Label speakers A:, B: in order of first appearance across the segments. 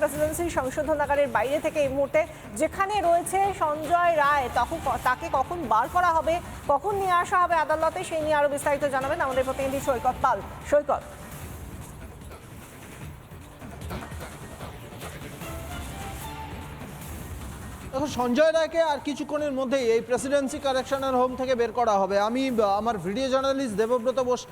A: Presidency সংশোধনাগারের বাইরে থেকে এই মুহূর্তে যেখানে রয়েছে সঞ্জয় রায়, তখন তাকে কখন বার করা হবে, কখন নিয়ে আসা হবে আদালতে, সেই নিয়ে আরও বিস্তারিত জানাবেন আমাদের প্রতিনিধি সৈকত পাল। সৈকত।
B: দেখো সঞ্জয় রায়কে আর কিছুক্ষণের মধ্যেই এই প্রেসিডেন্সি কারেকশনাল হোম থেকে বের করা হবে। আমি, আমার ভিডিও জার্নালিস্ট দেবব্রত বোস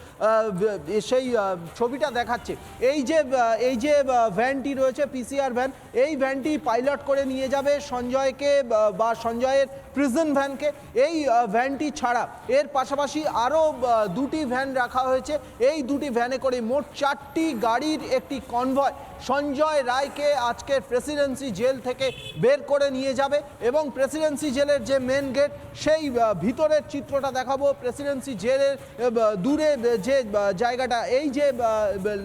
B: সেই ছবিটা দেখাচ্ছে। এই যে এই যে ভ্যানটি রয়েছে পিসিআর ভ্যান এই ভ্যানটি পাইলট করে নিয়ে যাবে সঞ্জয়কে, বা- বা সঞ্জয়ের প্রিজন ভ্যানকে এই ভ্যানটি ছাড়া এর পাশাপাশি আরও দুটি ভ্যান রাখা হয়েছে। এই দুটি ভ্যানে করে মোট চারটি গাড়ির একটি কনভয় সঞ্জয় রায়কে আজকের প্রেসিডেন্সি জেল থেকে বের করে নিয়ে যাবে। এবং প্রেসিডেন্সি জেলের যে মেন গেট সেই ভিতরের চিত্রটা দেখাবো। প্রেসিডেন্সি জেলের দূরে যে জায়গাটা, এই যে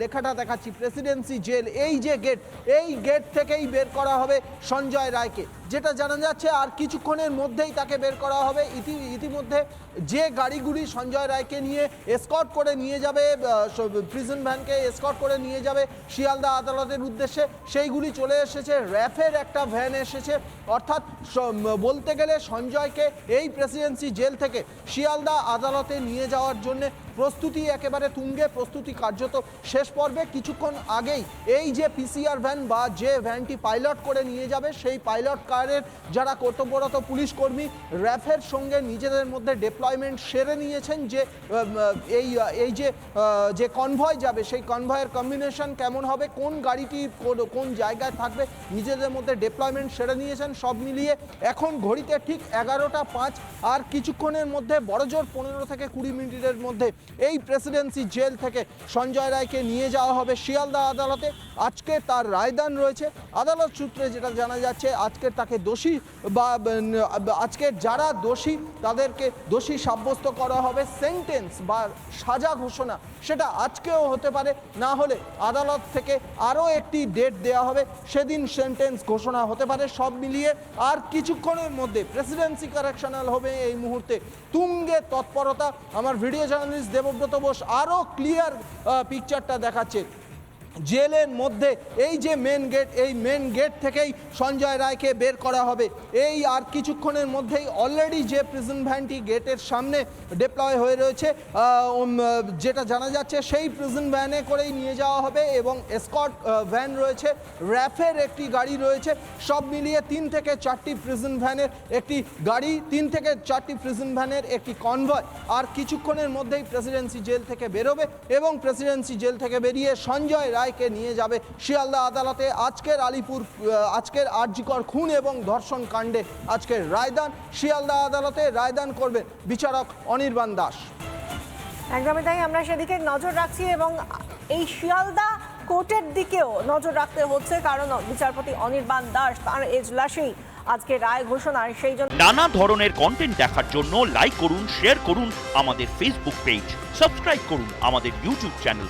B: লেখাটা দেখাচ্ছি। প্রেসিডেন্সি জেল, এই যে গেট এই গেট থেকেই বের করা হবে সঞ্জয় রায়কে। যেটা জানা যাচ্ছে, আর কিছুক্ষণের মধ্যেই তাকে বের করা হবে। ইতি, ইতিমধ্যে যে গাড়িগুলি সঞ্জয় রায়কে নিয়ে এসকর্ট করে নিয়ে যাবে প্রিজন ভ্যানকে এসকর্ট করে নিয়ে যাবে শিয়ালদা আদালতের উদ্দেশ্যে, সেইগুলি চলে এসেছে। র্যাফের একটা ভ্যান এসেছে। অর্থাৎ বলতে গেলে সঞ্জয়কে এই প্রেসিডেন্সি জেল থেকে শিয়ালদা আদালতে নিয়ে যাওয়ার জন্য প্রস্তুতি একেবারে তুঙ্গে, প্রস্তুতি কার্যত শেষ পর্বে। কিছুক্ষণ আগেই এই যে পিসিআর ভ্যান বা যে ভ্যানটি পাইলট করে নিয়ে যাবে, সেই পাইলট কারের যারা কর্তব্যরত পুলিশ কর্মী, র্যাফের সঙ্গে নিজেদের মধ্যে ডিপ্লয়মেন্ট সেরে নিয়েছেন যে এই এই যে যে কনভয় যাবে, সেই কনভয়ের কম্বিনেশন কেমন হবে, কোন গাড়িটি কোন- জায়গায় থাকবে, নিজেদের মধ্যে ডিপ্লয়মেন্ট সেরে নিয়েছেন সব মিলিয়ে। এখন ঘড়িতে ঠিক এগারোটা পাঁচ, আর কিছুক্ষণের মধ্যে বড়জোর পনেরো থেকে কুড়ি মিনিটের মধ্যে এই প্রেসিডেন্সি জেল থেকে সঞ্জয় রায়কে নিয়ে যাওয়া হবে শিয়ালদা আদালতে। আজকে তার রায়দান রয়েছে। আদালত সূত্রে যেটা জানা যাচ্ছে, আজকে তাকে দোষী বা, আজকে যারা দোষী তাদেরকে দোষী সাব্যস্ত করা হবে। সেন্টেন্স বা সাজা ঘোষণা সেটা আজকেও হতে পারে। না হলে আদালত থেকে আরও একটি ডেট দেওয়া হবে। সেদিন সেন্টেন্স ঘোষণা হতে পারে সব মিলিয়ে। আর কিছুক্ষণের মধ্যে প্রেসিডেন্সি কারেকশনাল হবে এই মুহূর্তে। তুঙ্গে তৎপরতা। আমার ভিডিও জার্নালিস্ট দেবব্রত বোস আরও ক্লিয়ার পিকচারটা দেখাচ্ছে। জেলের মধ্যে এই যে মেন গেট এই মেন গেট থেকেই সঞ্জয় রায়কে বের করা হবে। এই আর কিছুক্ষণের মধ্যেই অলরেডি যে প্রিজন ভ্যানটি গেটের সামনে ডিপ্লয় হয়ে রয়েছে যেটা জানা যাচ্ছে সেই প্রিজন ভ্যানে করেই নিয়ে যাওয়া হবে এবং এসকট ভ্যান রয়েছে, র্যাফের একটি গাড়ি রয়েছে। সব মিলিয়ে তিন থেকে চারটি প্রিজন ভ্যানের একটি গাড়ি, তিন থেকে চারটি প্রিজন ভ্যানের একটি কনভয় আর কিছুক্ষণের মধ্যেই প্রেসিডেন্সি জেল থেকে বেরোবে এবং প্রেসিডেন্সি জেল থেকে বেরিয়ে সঞ্জয় রায়কে নিয়ে যাবে শিয়ালদা আদালতে। আজকের আলিপুর আজকের আরজিকর খুন এবং ধর্ষণ কাণ্ডে আজকের রায়দান। শিয়ালদা আদালতে রায়দান করবেন বিচারক অনির্বাণ দাস।
A: একদমই তাই আমরা সেদিকে নজর রাখছি এবং এই শিয়ালদা কোর্টের দিকেও নজর রাখতে হচ্ছে কারণ বিচারপতি অনির্বাণ দাস তার এজলাসেই আজকে রায় ঘোষণার সেই জন্য
C: নানা ধরনের কন্টেন্ট দেখার জন্য লাইক করুন শেয়ার করুন আমাদের ফেসবুক পেজ সাবস্ক্রাইব করুন আমাদের ইউটিউব চ্যানেল